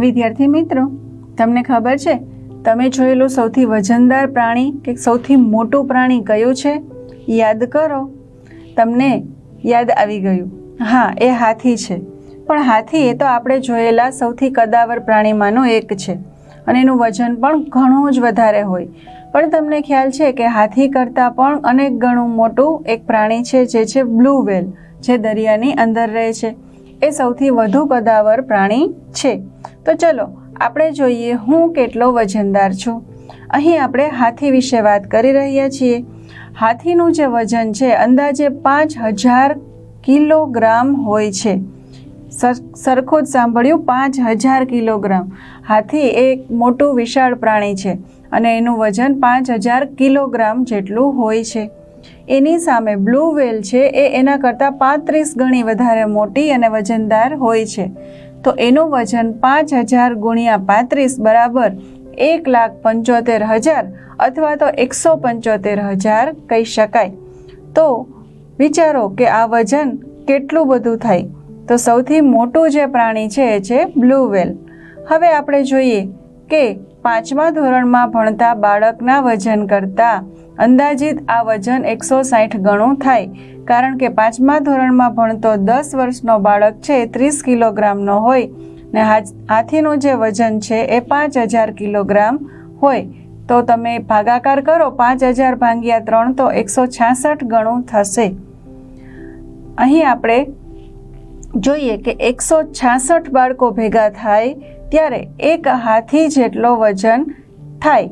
વિદ્યાર્થી મિત્રો, તમને ખબર છે, તમે જોયેલું સૌથી વજનદાર પ્રાણી કે સૌથી મોટું પ્રાણી કયું છે? યાદ કરો, તમને યાદ આવી ગયું. હા, એ હાથી છે. પણ હાથી એ તો આપણે જોયેલા સૌથી કદાવર પ્રાણીમાંનો એક છે અને એનું વજન પણ ઘણું જ વધારે હોય. પણ તમને ખ્યાલ છે કે હાથી કરતાં પણ અનેક ગણું મોટું એક પ્રાણી છે જે છે બ્લુ વેલ જે દરિયાની અંદર રહે છે. એ સૌથી વધુ કદાવર પ્રાણી છે. તો ચલો, આપણે જોઈએ હું કેટલો વજનદાર છું. અહીં આપણે હાથી વિશે વાત કરી રહ્યા છીએ. હાથીનું જે વજન છે, અંદાજે પાંચ હજાર કિલોગ્રામ હોય છે. સર સરખું જ સાંભળ્યું, પાંચ હજાર કિલોગ્રામ. હાથી એક મોટું વિશાળ પ્રાણી છે અને એનું વજન પાંચ હજાર કિલોગ્રામ જેટલું હોય છે. એની સામે બ્લુ વેલ છે, એ એના કરતાં પાંત્રીસ ગણી વધારે મોટી અને વજનદાર હોય છે. તો એનું વજન પાંચ હજાર ગુણ્યા પાંત્રીસ બરાબર એક લાખ પંચોતેર હજાર અથવા તો એકસો પંચોતેર હજાર કહી શકાય. તો વિચારો કે આ વજન કેટલું બધું થાય. તો સૌથી મોટું જે પ્રાણી છે, એ છે બ્લુ વેલ હવે આપણે જોઈએ કે પાંચમા ધોરણમાં ભણતા બાળકના વજન કરતાં અંદાજિત આ વજન એકસો સાઠ ગણું થાય. કારણ કે પાંચમા ધોરણમાં ભણતો દસ વર્ષનો બાળક છે ત્રીસ કિલોગ્રામનો હોય ને હાથ- હાથીનું જે વજન છે એ પાંચ હજાર કિલોગ્રામ હોય. તો તમે ભાગાકાર કરો, પાંચ હજાર ભાંગ્યા ત્રણ તો એકસો છાસઠ ગણું થશે. અહીં આપણે જોઈએ કે એકસો છાસઠ બાળકો ભેગા થાય ત્યારે એક હાથી જેટલો વજન થાય.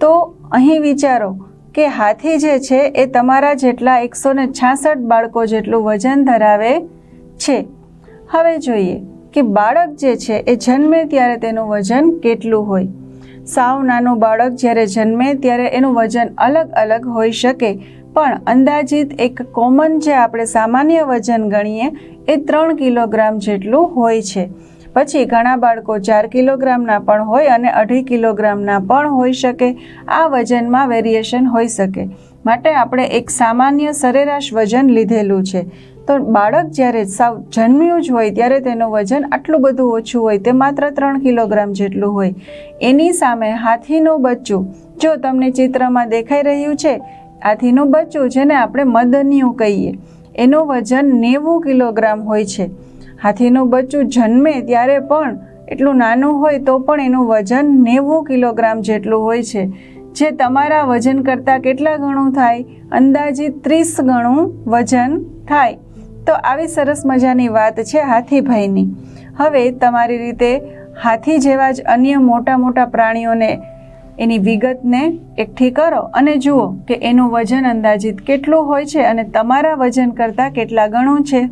તો અહીં વિચારો કે હાથી જે છે એ તમારા જેટલા એકસો ને છાસઠ બાળકો જેટલું વજન ધરાવે છે. હવે જોઈએ કે બાળક જે છે એ જન્મે ત્યારે તેનું વજન કેટલું હોય. સાવ નાનું બાળક જ્યારે જન્મે ત્યારે એનું વજન અલગ અલગ હોઈ શકે. પણ અંદાજિત એક કોમન જે આપણે સામાન્ય વજન ગણીએ, એ ત્રણ કિલોગ્રામ જેટલું હોય છે. પછી ઘણા બાળકો ચાર કિલોગ્રામના પણ હોય અને અઢી કિલોગ્રામના પણ હોઈ શકે. આ વજનમાં વેરિએશન હોઈ શકે. માટે આપણે એક સામાન્ય સરેરાશ વજન લીધેલું છે. તો બાળક જ્યારે સાવ, જન્મ્યું જ હોય ત્યારે તેનું વજન આટલું બધું ઓછું હોય તે માત્ર ત્રણ કિલોગ્રામ જેટલું હોય. એની સામે હાથીનું બચ્ચું. જો તમને ચિત્રમાં દેખાઈ રહ્યું છે હાથીનું બચ્ચું, જેને આપણે મદનિયું કહીએ, એનું વજન નેવું કિલોગ્રામ હોય છે. હાથીનું બચ્ચું જન્મે ત્યારે પણ એટલું નાનું હોય તો પણ એનું વજન નેવું કિલોગ્રામ જેટલું હોય છે. જે તમારા વજન કરતાં કેટલા ગણું થાય? અંદાજિત ત્રીસ ગણું વજન થાય. તો આવી સરસ મજાની વાત છે હાથીભાઈની. હવે તમારી રીતે હાથી જેવા જ અન્ય મોટા મોટા પ્રાણીઓને એની વિગતને એકઠી કરો અને જુઓ કે એનું વજન અંદાજિત કેટલું હોય છે અને તમારા વજન કરતાં કેટલા ગણું છે.